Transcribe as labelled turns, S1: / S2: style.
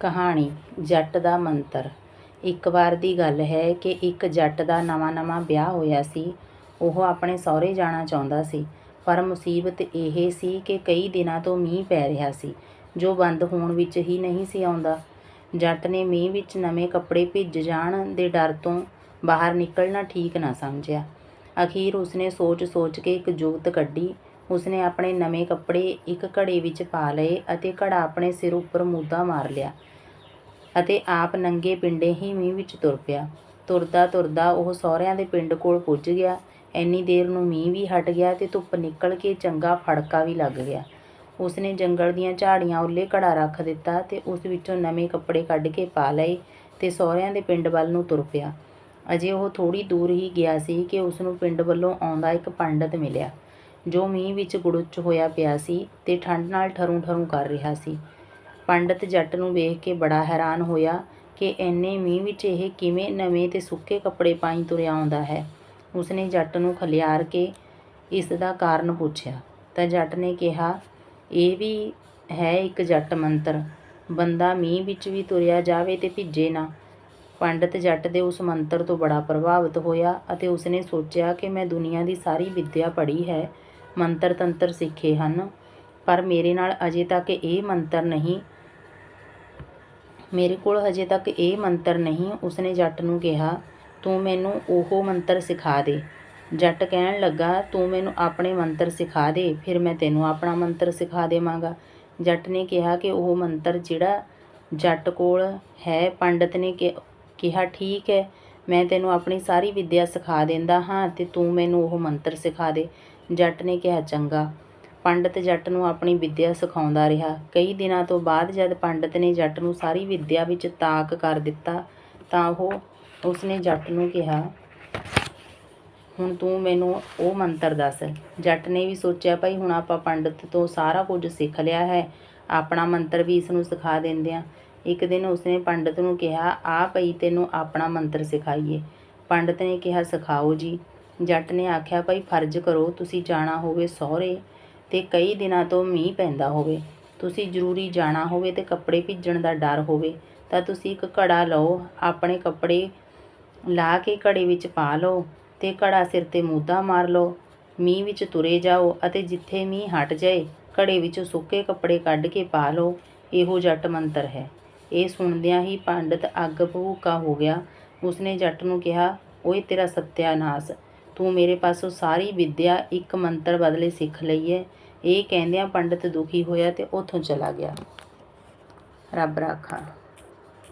S1: ਕਹਾਣੀ ਜੱਟ ਦਾ ਮੰਤਰ ਇੱਕ ਵਾਰ ਦੀ ਗੱਲ ਹੈ ਕਿ ਇੱਕ ਜੱਟ ਦਾ ਨਵਾਂ-ਨਵਾਂ ਵਿਆਹ ਹੋਇਆ ਸੀ। ਉਹ ਆਪਣੇ ਸਹੁਰੇ ਜਾਣਾ ਚਾਹੁੰਦਾ ਸੀ, ਪਰ ਮੁਸੀਬਤ ਇਹ ਸੀ ਕਿ ਕਈ ਦਿਨਾਂ ਤੋਂ ਮੀਂਹ ਪੈ ਰਿਹਾ ਸੀ, ਜੋ ਬੰਦ ਹੋਣ ਵਿੱਚ ਹੀ ਨਹੀਂ ਸੀ ਆਉਂਦਾ। ਜੱਟ ਨੇ ਮੀਂਹ ਵਿੱਚ ਨਵੇਂ ਕੱਪੜੇ ਭਿੱਜ ਜਾਣ ਦੇ ਡਰ ਤੋਂ ਬਾਹਰ ਨਿਕਲਣਾ ਠੀਕ ਨਾ ਸਮਝਿਆ। ਅਖੀਰ ਉਸਨੇ ਸੋਚ-ਸੋਚ ਕੇ ਇੱਕ ਜੁਗਤ ਕੱਢੀ। ਉਸਨੇ ਆਪਣੇ ਨਵੇਂ ਕੱਪੜੇ ਇੱਕ ਘੜੇ ਵਿੱਚ ਪਾ ਲਏ ਅਤੇ ਘੜਾ ਆਪਣੇ ਸਿਰ ਉੱਪਰ ਮੂਧਾ ਮਾਰ ਲਿਆ ਅਤੇ ਆਪ ਨੰਗੇ ਪਿੰਡੇ ਹੀ ਮੀਂਹ ਵਿੱਚ ਤੁਰ ਪਿਆ। ਤੁਰਦਾ-ਤੁਰਦਾ ਉਹ ਸਹੁਰਿਆਂ ਦੇ ਪਿੰਡ ਕੋਲ ਪੁੱਜ ਗਿਆ। ਐਨੀ ਦੇਰ ਨੂੰ ਮੀਂਹ ਵੀ ਹਟ ਗਿਆ ਤੇ ਧੁੱਪ ਨਿਕਲ ਕੇ ਚੰਗਾ ਫੜਕਾ ਵੀ ਲੱਗ ਗਿਆ। ਉਸਨੇ ਜੰਗਲ ਦੀਆਂ ਝਾੜੀਆਂ ਓਲੇ ਘੜਾ ਰੱਖ ਦਿੱਤਾ ਤੇ ਉਸ ਵਿੱਚੋਂ ਨਵੇਂ ਕੱਪੜੇ ਕੱਢ ਕੇ ਪਾ ਲਏ ਤੇ ਸਹੁਰਿਆਂ ਦੇ ਪਿੰਡ ਵੱਲ ਨੂੰ ਤੁਰ ਪਿਆ। ਅਜੇ ਉਹ ਥੋੜ੍ਹੀ ਦੂਰ ਹੀ ਗਿਆ ਸੀ ਕਿ ਉਸਨੂੰ ਪਿੰਡ ਵੱਲੋਂ ਆਉਂਦਾ ਇੱਕ ਪੰਡਤ ਮਿਲਿਆ, ਜੋ ਮੀਂਹ ਵਿੱਚ ਗੁੜੁੱਚ ਹੋਇਆ ਪਿਆ ਸੀ ਤੇ ਠੰਡ ਨਾਲ ਠਰੂ-ਠਰੂ ਕਰ ਰਿਹਾ ਸੀ। ਪੰਡਤ ਜੱਟ ਨੂੰ ਵੇਖ ਕੇ ਬੜਾ ਹੈਰਾਨ ਹੋਇਆ ਕਿ ਐਨੇ ਮੀਂਹ ਵਿੱਚ ਇਹ ਕਿਵੇਂ ਨਵੇਂ ਤੇ ਸੁੱਕੇ ਕੱਪੜੇ ਪਾਈ ਤੁਰਿਆ ਆਉਂਦਾ ਹੈ। ਉਸਨੇ ਜੱਟ ਨੂੰ ਖਲਿਆਰ ਕੇ ਇਸ ਦਾ ਕਾਰਨ ਪੁੱਛਿਆ ਤਾਂ ਜੱਟ ਨੇ ਕਿਹਾ, "ਇਹ ਵੀ ਹੈ ਇੱਕ ਜੱਟ ਮੰਤਰ, ਬੰਦਾ ਮੀਂਹ ਵਿੱਚ ਵੀ ਤੁਰਿਆ ਜਾਵੇ ਤੇ ਭਿੱਜੇ ਨਾ।" ਪੰਡਤ ਜੱਟ ਦੇ ਉਸ ਮੰਤਰ ਤੋਂ ਬੜਾ ਪ੍ਰਭਾਵਿਤ ਹੋਇਆ ਅਤੇ ਉਸਨੇ ਸੋਚਿਆ ਕਿ ਮੈਂ ਦੁਨੀਆ ਦੀ ਸਾਰੀ ਵਿੱਦਿਆ ਪੜ੍ਹੀ ਹੈ, ਮੰਤਰ-ਤੰਤਰ ਸਿੱਖੇ ਹਨ, ਪਰ ਮੇਰੇ ਨਾਲ ਅਜੇ ਤੱਕ ਇਹ ਮੰਤਰ ਨਹੀਂ ਮੇਰੇ ਕੋਲ ਹਜੇ ਤੱਕ ਇਹ ਮੰਤਰ ਨਹੀਂ। ਉਸਨੇ ਜੱਟ ਨੂੰ ਕਿਹਾ, "ਤੂੰ ਮੈਨੂੰ ਉਹ ਮੰਤਰ ਸਿਖਾ ਦੇ।" ਜੱਟ ਕਹਿਣ ਲੱਗਾ, "ਤੂੰ ਮੈਨੂੰ ਆਪਣੇ ਮੰਤਰ ਸਿਖਾ ਦੇ, ਫਿਰ ਮੈਂ ਤੈਨੂੰ ਆਪਣਾ ਮੰਤਰ ਸਿਖਾ ਦੇਵਾਂਗਾ।" ਜੱਟ ਨੇ ਕਿਹਾ ਕਿ ਉਹ ਮੰਤਰ ਜਿਹੜਾ ਜੱਟ ਕੋਲ ਹੈ ਪੰਡਤ ਨੇ ਕਿਹਾ, "ਠੀਕ ਹੈ, ਮੈਂ ਤੈਨੂੰ ਆਪਣੀ ਸਾਰੀ ਵਿੱਦਿਆ ਸਿਖਾ ਦਿੰਦਾ ਹਾਂ ਤੇ ਤੂੰ ਮੈਨੂੰ ਉਹ ਮੰਤਰ ਸਿਖਾ ਦੇ।" ਜੱਟ ਨੇ ਕਿਹਾ, "ਚੰਗਾ।" ਪੰਡਤ ਜੱਟ ਨੂੰ ਆਪਣੀ ਵਿੱਦਿਆ ਸਿਖਾਉਂਦਾ ਰਿਹਾ। ਕਈ ਦਿਨਾਂ ਤੋਂ ਬਾਅਦ ਜਦ ਪੰਡਤ ਨੇ ਜੱਟ ਨੂੰ ਸਾਰੀ ਵਿੱਦਿਆ ਵਿੱਚ ਤਾਕ ਕਰ ਦਿੱਤਾ ਤਾਂ ਉਹ ਉਸਨੇ ਜੱਟ ਨੂੰ ਕਿਹਾ, "ਹੁਣ ਤੂੰ ਮੈਨੂੰ ਉਹ ਮੰਤਰ ਦੱਸ।" ਜੱਟ ਨੇ ਵੀ ਸੋਚਿਆ ਭਾਈ ਹੁਣ ਆਪਾਂ ਪੰਡਤ ਤੋਂ ਸਾਰਾ ਕੁਝ ਸਿੱਖ ਲਿਆ ਹੈ, ਆਪਣਾ ਮੰਤਰ ਵੀ ਇਸਨੂੰ ਸਿਖਾ ਦਿੰਦੇ ਹਾਂ। ਇੱਕ ਦਿਨ ਉਸਨੇ ਪੰਡਤ ਨੂੰ ਕਿਹਾ, "ਆ ਭਈ ਤੈਨੂੰ ਆਪਣਾ ਮੰਤਰ ਸਿਖਾਈਏ।" ਪੰਡਤ ਨੇ ਕਿਹਾ, "ਸਿਖਾਓ ਜੀ।" ਜੱਟ ਨੇ ਆਖਿਆ, "ਭਈ ਫਰਜ਼ ਕਰੋ ਤੁਸੀਂ ਜਾਣਾ ਹੋਵੇ ਸਹੁਰੇ ਤੇ ਕਈ ਦਿਨਾਂ ਤੋਂ ਮੀਂਹ ਪੈਂਦਾ ਹੋਵੇ, ਤੁਸੀਂ ਜ਼ਰੂਰੀ ਜਾਣਾ ਹੋਵੇ ਤੇ ਕੱਪੜੇ ਭਿੱਜਣ ਦਾ ਡਰ ਹੋਵੇ ਤਾਂ ਤੁਸੀਂ ਇੱਕ ਘੜਾ ਲਓ, ਆਪਣੇ ਕੱਪੜੇ ਲਾ ਕੇ ਘੜੇ ਵਿੱਚ ਪਾ ਲਓ ਤੇ ਘੜਾ ਸਿਰ ਤੇ ਮੂਧਾ ਮਾਰ ਲਓ। ਮੀਂਹ ਵਿੱਚ ਤੁਰੇ ਜਾਓ ਅਤੇ ਜਿੱਥੇ ਮੀਂਹ ਹਟ ਜਾਏ, ਘੜੇ ਵਿੱਚੋਂ ਸੁੱਕੇ ਕੱਪੜੇ ਕੱਢ ਕੇ ਪਾ ਲਓ। ਇਹੋ ਜੱਟ ਮੰਤਰ ਹੈ। ਇਹ ਸੁਣਦਿਆਂ ਹੀ ਪੰਡਤ ਅੱਗ ਭਬੂਕਾ ਹੋ ਗਿਆ। ਉਸਨੇ ਜੱਟ ਨੂੰ ਕਿਹਾ, "ਓਏ ਤੇਰਾ ਸੱਤਿਆਨਾਸ! ਤੂੰ ਮੇਰੇ ਪਾਸੋਂ ਸਾਰੀ ਵਿੱਦਿਆ ਇੱਕ ਮੰਤਰ ਬਦਲੇ ਸਿੱਖ ਲਈ ਹੈ।" ਇਹ ਕਹਿੰਦਿਆਂ ਪੰਡਤ ਦੁਖੀ ਹੋਇਆ ਤੇ ਉੱਥੋਂ ਚਲਾ ਗਿਆ। ਰੱਬ ਰਾਖਾ।